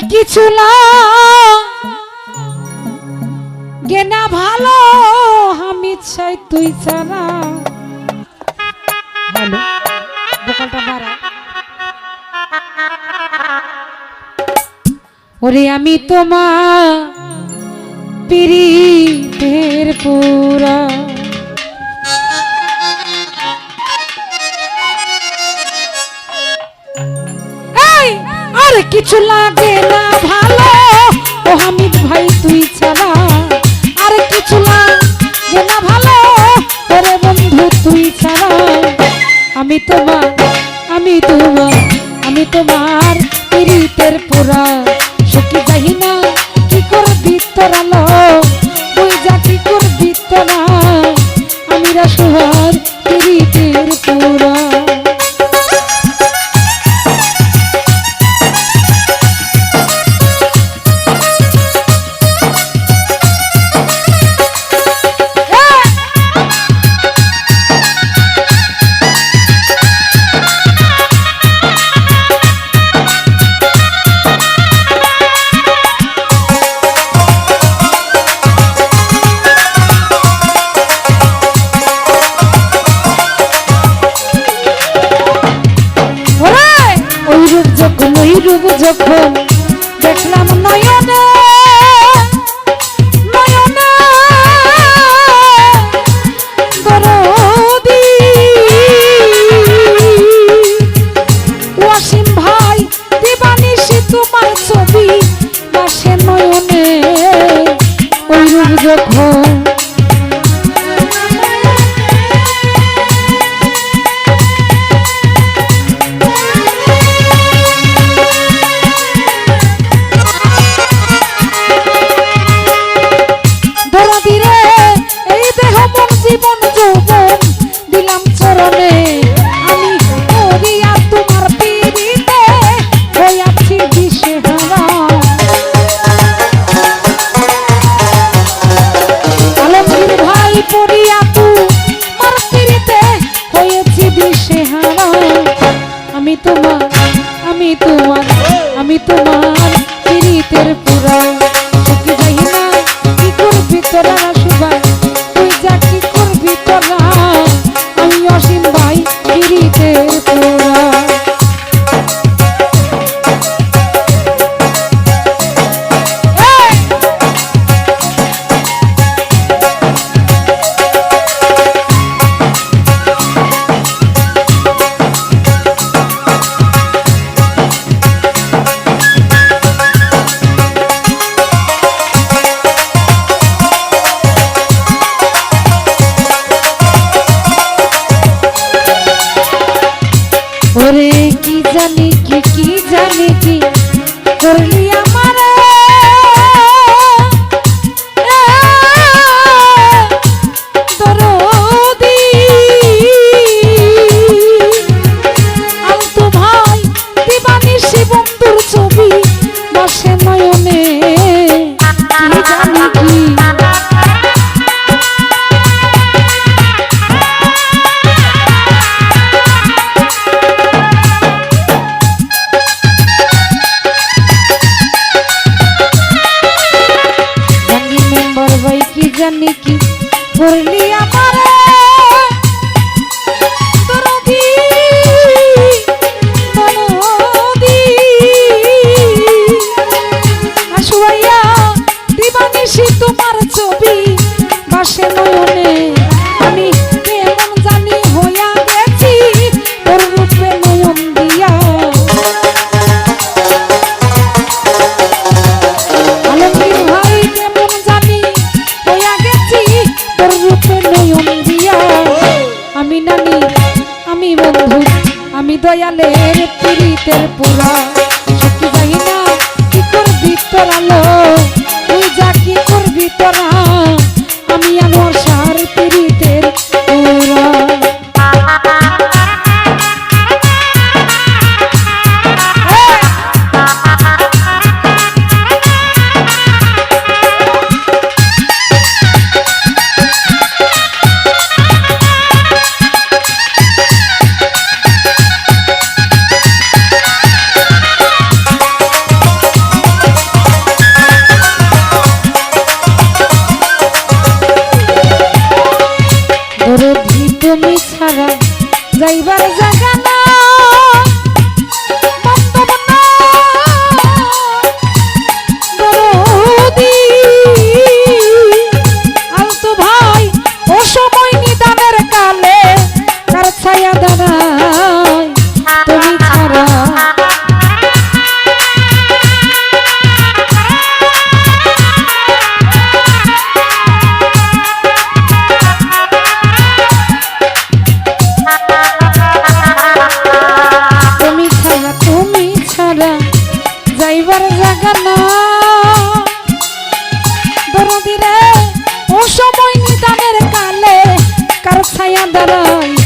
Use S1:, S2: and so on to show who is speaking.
S1: কিছু না। গেনা ভালো আমি চাই তুই ছাড়া। হ্যালো বোকালটা বাড়া। ওরে আমি তোমার পুরা। কিছু লাগে না ভালো। ও হামিদ ভাই, তুই ছাড়া আর কিছু লাগে না ভালো। বন্ধু, তুই ছাড়া আমি তোমার আমি তোমার আমি তোমার পিরিতের পুরা সুখী যাই না, কি করবি তোরালো তুই যা কি করবি তোরা? আমি রাসুহার পিরিতের পুরা যখন করলি আমারে আমি বন্ধু, আমি দয়ালের পীড়িতের পুরা সত্যি যাই না, কি করবি তোরালো তুই যা কি করবি তোরা? আমি আমার সার পীড়িতের Thank you. ও সময় নিদানের কালে কার ছায়া দাঁড়াই